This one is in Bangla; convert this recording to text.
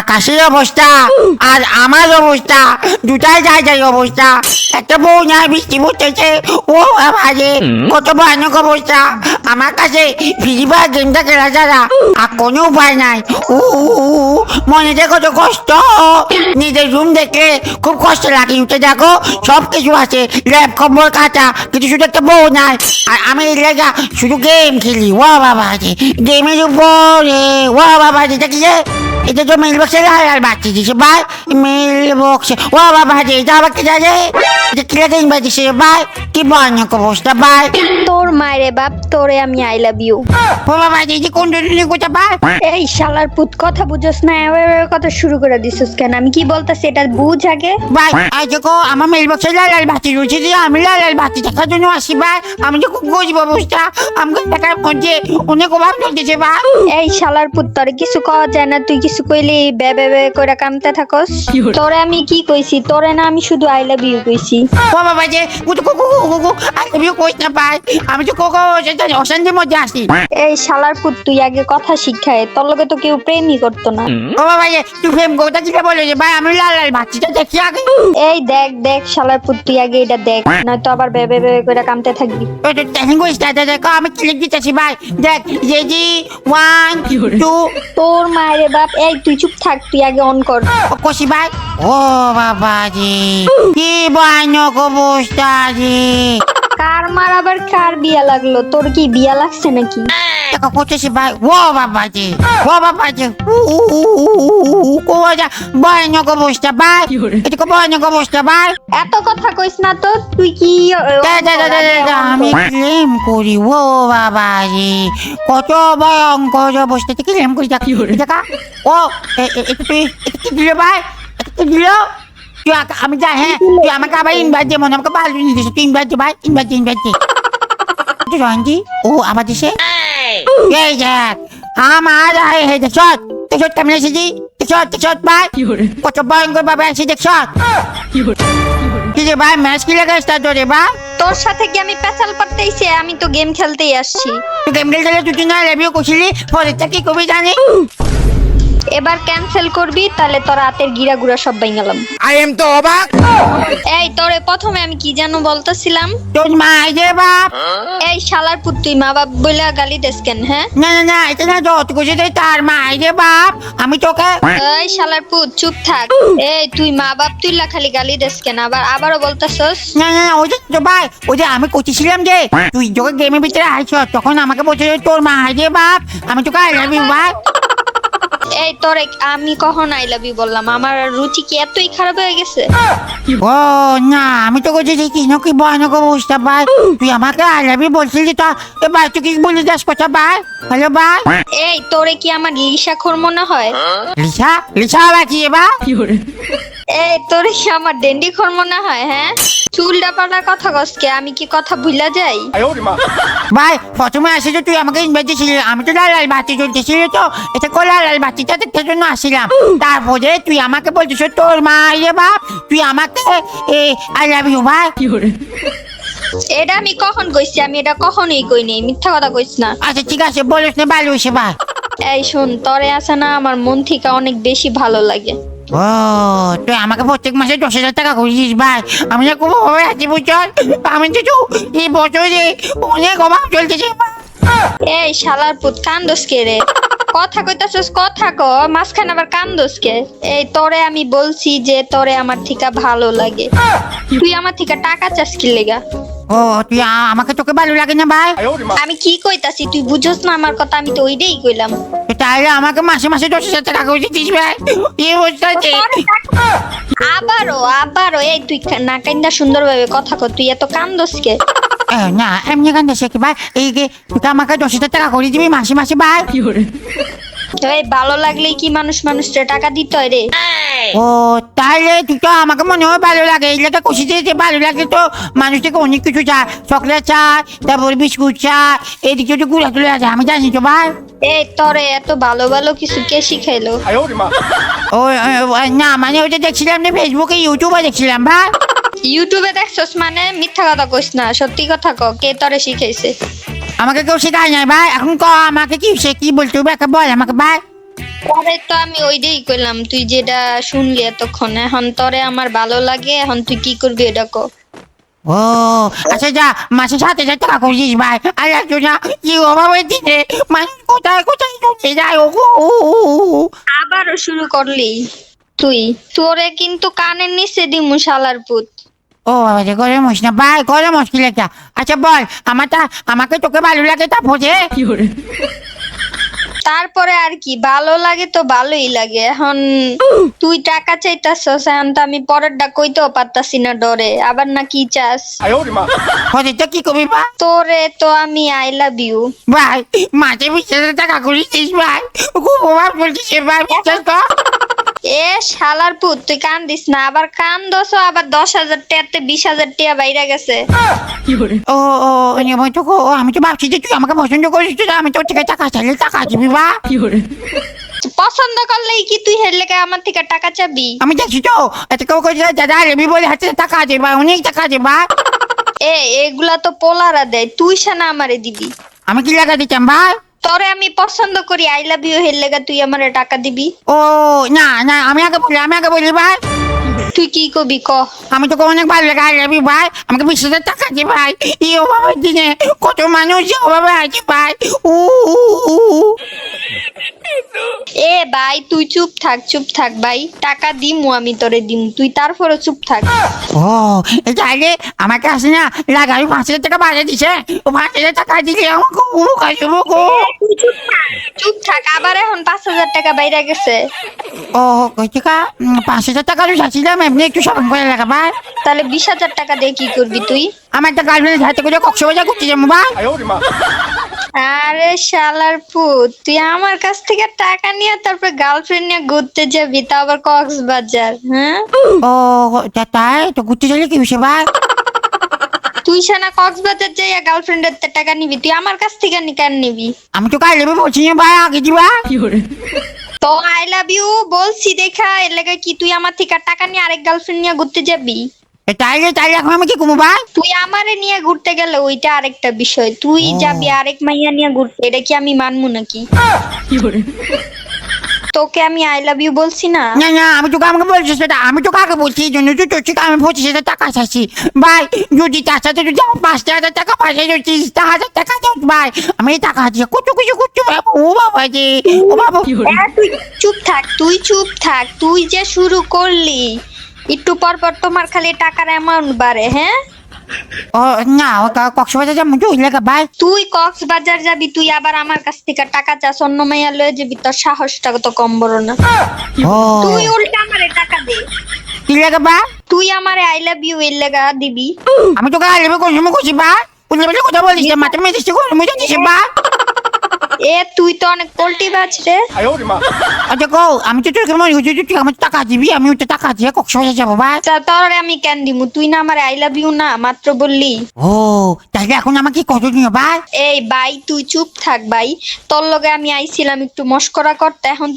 আকাশের অবস্থা আর আমার অবস্থা দুটাই যাই যাই অবস্থা। একটা বউ নাই বৃষ্টি পড়তেছে। ও বাজে কত ভয়ানক অবস্থা। আমার কাছে ফ্রি গেমটা খেলা ছাড়া আর কোনো উপায় নাই। উ, মনেতে কত কষ্ট। নিজের রুম দেখলে খুব কষ্ট লাগে। উঠে দেখো সব কিছু আছে। ল্যাপ খবর খাতা কিন্তু শুধু একটা বউ নাই। আর আমি এই লেগা শুধু গেম খেলি। ও বাবা আছে গেমের উপরে। ও বাবা এটা কি এটা তো মেল বক্সে লাল বাচ্চা দিছে। ভাই মেল বক্সে ও বাবা আছে এটা আবার কি জানে এটা কি লাগে বাচ্চা ভাই কি ভয়ানক অবস্থা ভাই তোর মায়েরে বাপ তোরে আমি আই লাভ ইউ ও বাবা যে কোন দুদিনে কোথা ভাই এই শালার পুত কথা বুঝোস না এভাবে এভাবে কথা শুরু করে দিছিস কেন? আমি কি বলতেছি এটা বুঝ আগে? ভাই আজ দেখো আমার মেল বক্সে লাল লাল বাতি রয়েছে যে আমি লাল লাল বাতি দেখার জন্য আসি ভাই। আমি তো খুব গরিব অবস্থা। আমাকে টাকার মধ্যে অনেক অভাব চলতেছে ভাই। এই শালার পুত তোরে কিছু কওয়া যায় না তুই কিছু কইলি বে বে বে কইরা কামতে থাকস। তোরে আমি কি কইছি? তোরে না আমি শুধু আই লাভ ইউ কইছি। ও বাবা যে কুকু কুকু আমি কইস না ভাই। আমি তো কোকো অশান্তির মধ্যে আসি এই শালার পুত তুই আগে কথা শিক্ষায় তোর লগে তো কেউ প্রেমই করতো না। ও বাবা যে তুই ফেম কোথা থেকে বলে যে ভাই আমি লাল লাল বাচ্চাটা দেখি আগে। এই দেখ দেখ শালার পুত তুই আগে এটা দেখ নয়তো আবার বে বে বে কইরা কামতে থাকবি। ওই তো টেনিং কইস না দেখো আমি ক্লিক দিতেছি ভাই। দেখ রেডি ওয়ান টু তোর মায়েরে বাপ এই তুই চুপ থাক তুই আগে অন কর। কষি ভাই। ও বাবা জি কি ভয়ানক অবস্থা জি। কার মার আবার কার বিয়া লাগল তোর কি বিয়া লাগছে নাকি করতেছি ভাই ও বাবা জি ও বাবা জি উ উ উ উ উ উ উ কোয়া ভয়ানক অবস্থা ভাই এটা ভয়ানক অবস্থা ভাই এত কথা কইস না তো তুই কি আমি ক্লেম করি ও বাবা রে কত ভয়ঙ্কর অবস্থা থেকে ক্লেম করি দেখা দেখা ও এ- এ- এটা তুই এটা কি দিল ভাই এটা কি দিল তুই আমি যা হ্যাঁ তুই আমাকে আবার ইনভাইট দিয়ে মনে আমাকে ভালো জিনিস দিস তুই ইনভাইট দে ভাই ইনভাইট দে ইনভাইট দে। তুই রঞ্জি ও আমার দেশে এই দেখ আমার আয় হে দেখ শট দেখ কেমন এসেছি? দেখ দেখ ভাই কত ভয়ঙ্কর ভাবে আসি দেখ কি রে ভাই ম্যাচ কি লাগাইস তা তোরে ভাই? তোর সাথে কি আমি পেছাল পারতেইছি আমি তো গেম খেলতেই আসছি। তুই গেম খেলতে তুই না রেভিউ করছিলি পরেরটা কি কবি জানি এবার ক্যান্সেল করবি তাহলে তোর হাতের গিরা গুড়া সব বাইঙ্গালাম আই এম তো অবাক এই তোরে প্রথমে আমি কি যেন বলতেছিলাম? তোর মা এই যে বাপ। এই শালার পুত তুই মা বাপ বলে গালি দেস কেন হ্যাঁ? না না না এটা না যত কিছু তুই তার মা এই যে বাপ আমি তোকে এই শালার পুত চুপ থাক। এই তুই মা বাপ তুই লা খালি গালি দেস কেন আবার আবারও বলতেছস? না না না ওই যে তো ভাই ওই যে আমি করতেছিলাম যে তুই যখন গেমের ভিতরে আইছ তখন আমাকে বলছে যে তোর মা এই যে বাপ আমি তোকে আই লাভ ইউ ভাই। এই তোরে আমি কখন আই লাভ ইউ বললাম? আমার রুচি কি এতই খারাপ হয়ে গেছে? ও না আমি তো করছি কি না কি ভয়ানক অবস্থা ভাই। তুই আমাকে আই লাভ ইউ বলছিলি তো এবার তুই কি বলি দাস কথা ভাই? হ্যালো ভাই? এই তোরে কি আমার লিসা খোর মনে হয়? লিসা? লিসা আবার কি এবার? এই তোরে কি আমার ডেন্ডি খোর মনে হয় হ্যাঁ? চুলটা পাল্টা কথা কসকে আমি কি কথা ভুলা যাই? ভাই প্রথমে আসি তুই আমাকে ইনভাইট দিয়েছিলি আমি তো লাল লাল বাতি জ্বলতেছিল তো এটা কো লাল লাল বাতিটা দেখতে জন্য আসছিলাম তারপরে তুই আমাকে বলছিস তোর মা ইয়ে বাপ তুই আমাকে এ আই লাভ ইউ ভাই এটা আমি কখন কইছি? আমি এটা কখনোই কই নাই মিথ্যা কথা কইস না। আচ্ছা ঠিক আছে বলিস না ভালো হয়েছে ভাই এই শোন তরে আছে না আমার মন থেকে অনেক বেশি ভালো লাগে। ও, তুই আমাকে প্রত্যেক মাসে দশ হাজার টাকা করেছিস ভাই। আমি আছি, বুঝছস? আমি এই বছরে অনেক অভাব চলতেছে এই শালার পুত কে রে? কথা কইতাছস, কথা ক। মাঝখানে আবার কান্দোস কে? এই তোরে আমি বলছি যে তোরে আমার থেকে ভালো লাগে। তুই আমার থেকে টাকা চাস কি লেগা? ও তুই আমাকে তোকে ভালো লাগে না ভাই? আমি কি কইতাছি তুই বুঝোস না আমার কথা আমি তো ওইটাই কইলাম। তাহলে আমাকে মাসে মাসে দশ হাজার টাকা করে দিস ভাই। এই অবস্থাতে আবারও আবারও এই তুই না কান্দা সুন্দরভাবে কথা কর তুই এত কান্দোস কে? না এমনি কান দেশে কি ভাই? এই যে তুই আমাকে দশ হাজার টাকা করে দিবি মাসে মাসে ভাই। এই ভালো লাগলেই কি মানুষ মানুষকে টাকা দিতে হয় রে? ও তাহলে তুই তো আমাকে মনে হয় ভালো লাগে। এই লেগে খুশি দিয়েছে ভালো লাগে তো। মানুষ থেকে অনেক কিছু চায়। চকলেট চায় তারপর বিস্কুট চায় এদিকে তো গুড়া তুলে আছে আমি জানি তো ভাই। এই তোরে এত ভালো ভালো কিছু কে শিখাইলো? ও না মানে ওইটা দেখছিলাম না ফেসবুকে ইউটিউবে দেখছিলাম ভাই। ইউটিউবে দেখছস মানে মিথ্যা কথা কইস না সত্যি কথা ক কে তোরে শিখাইছে? আমাকে কেউ শেখায় নাই ভাই। এখন ক আমাকে কি সে কি বলতে হবে? একটা বল আমাকে ভাই। পরে তো আমি ওইটাই কইলাম তুই যেটা শুনলি এতক্ষণ এখন তোরে আমার ভালো লাগে এখন তুই কি করবি এটা ক। ও আচ্ছা যা মাসে সাত হাজার টাকা করেছিস ভাই। আর একটু না কি অভাবে দিনে মানুষ কোথায় কোথায় চলতে যায় ও। আবারও শুরু করলি তুই। তোরে কিন্তু কানের নিচে দিমু শালার পুত। ও বাবা রে গরম হোস না। ভাই গরম মুশকিল একটা আচ্ছা বল আমারটা আমাকে তোকে ভালো লাগে তা ফোজে তারপরে আর কি ভালো লাগে তো ভালোই লাগে। এখন তুই টাকা চাইতাছস এখন তো আমি পরেরটা কইতেও পারতাছি না ডরে। আবার না কি চাস? ফোজে তো কি কবি বা তোরে তো আমি আই লাভ ইউ। ভাই মাঝে বিশেষ টাকা করিস ভাই। খুব অভাব করছিস ভাই বিশ্বাস কর এ শালার পুত তুই কান দিস না আবার কান দোস আবার দশ হাজার টাকাতে বিশ হাজার টাকা বাইরে গেছে। ও ও আমি তো ও আমি তো ভাবছি যে তুই আমাকে পছন্দ করিস আমি তোর থেকে টাকা চাইলে টাকা দিবি বা। পছন্দ করলেই কি তুই হের লেগে আমার থেকে টাকা চাবি? আমি দেখছি তো এত কেউ কইছে দাদা রেবি বলে হাতে টাকা আছে ভাই অনেক টাকা আছে ভাই এ এগুলা তো পোলারা দেয় তুই সানা আমারে দিবি। আমি কি লাগা দিতাম ভাই তোরে আমি পছন্দ করি আই লাভ ইউ হের লাগা তুই আমারে টাকা দিবি। ও না না আমি আগে বলি আমি আগে বলি ভাই। তুই কি কবি ক? আমি তোকে অনেক ভালো লাগে লাভ ইউ ভাই। আমাকে বিশ হাজার টাকা দি ভাই। এই অভাবের দিনে কত মানুষ যে অভাবে আছে ভাই। উ, উ। এ ভাই তুই চুপ থাক চুপ থাক ভাই। টাকা দিমু আমি তোরে দিম তুই তারপরে চুপ থাক। ও এটা আগে আমাকে আসে না লাগাই পাঁচ হাজার টাকা বাড়িয়ে দিছে। ও পাঁচ হাজার টাকা দিলে আমাকে মুখ আসে মুখ চুপ থাক আবার এখন পাঁচ হাজার টাকা বাইরে গেছে। ও কৈতিকা পাঁচ হাজার টাকা আমি চাচ্ছিলাম এমনি একটু শপিং করে লাগা ভাই। তাহলে বিশ হাজার টাকা দিয়ে কি করবি তুই? আমার একটা গার্লফ্রেন্ডের হাতে করে কক্সবাজার করতে যাব ভাই। আরে শালার পুত তুই আমার কাছ থেকে টাকা নিয়ে তারপর গার্লফ্রেন্ড নিয়ে ঘুরতে যাবি তা আবার কক্সবাজার হ্যাঁ? ও তা তাই? তো ঘুরতে গেলে কি হয়েছে ভাই? তুই সানা কক্সবাজার যাইয়া গার্লফ্রেন্ডের টাকা নিবি তুই আমার কাছ থেকে নি কেন নিবি? আমি তো কাল লেবে বলছি না ভাই আগে দিবা। তো আই লাভ ইউ বলছি দেখা এর কি তুই আমার থেকে টাকা নিয়ে আরেক গার্লফ্রেন্ড নিয়ে ঘুরতে যাবি? তাইলে তাইলে এখন আমি কি কমু ভাই? তুই আমারে নিয়ে ঘুরতে গেলে ওইটা আরেকটা বিষয়। তুই যাবি আরেক মাইয়া নিয়ে ঘুরতে এটা কি আমি মানবো নাকি? তোকে আমি আই লাভ ইউ বলছি না? না না আমি তোকে আমাকে বলছি সেটা আমি তো কাকে বলছি? এই জন্য তো তোর থেকে আমি পঁচিশ হাজার টাকা চাইছি। ভাই যদি তার সাথে যদি আমার পাঁচ হাজার টাকা পাশে যদি তিরিশ হাজার টাকা দাও ভাই আমি এই টাকা দিয়ে কত কিছু করতে পারব ও বাবা যে ও বাবা। তুই চুপ থাক তুই চুপ থাক তুই যে শুরু করলি। একটু পর পর তোমার খালি টাকার অ্যামাউন্ট বাড়ে হ্যাঁ? ও না ও কক্সবাজার যাব তো ভাই। তুই কক্সবাজার যাবি তুই আবার আমার কাছ থেকে টাকা চাস অন্য মাইয়া লয়ে যাবি তোর সাহসটা তো কম বড় না। তুই উল্টা আমারে টাকা দে। কি লেখা ভাই? তুই আমারে আই লাভ ইউ এর লেগা দিবি। আমি তোকে আলেবে কোন সময় করছি ভাই। উল্লে কথা বলিস না মাথা মেয়ে দিচ্ছি কোন মুজে দিছে ভাই। এ তুই তো অনেক পোল্টি বাছ রে। আচ্ছা কও আমি তো তোকে মনে হচ্ছে তুই আমার টাকা দিবি আমি ওটা টাকা দিয়ে কক্সবাজার যাব ভাই তা তোর আমি কেন দিমু? তুই না আমার আই লাভ ইউ না মাত্র বললি। ও তাহলে এখন আমাকে কত দিও ভাই এই ভাই তুই চুপ থাক ভাই। তোর লগে আমি আইছিলাম একটু মস্করা করতে এখন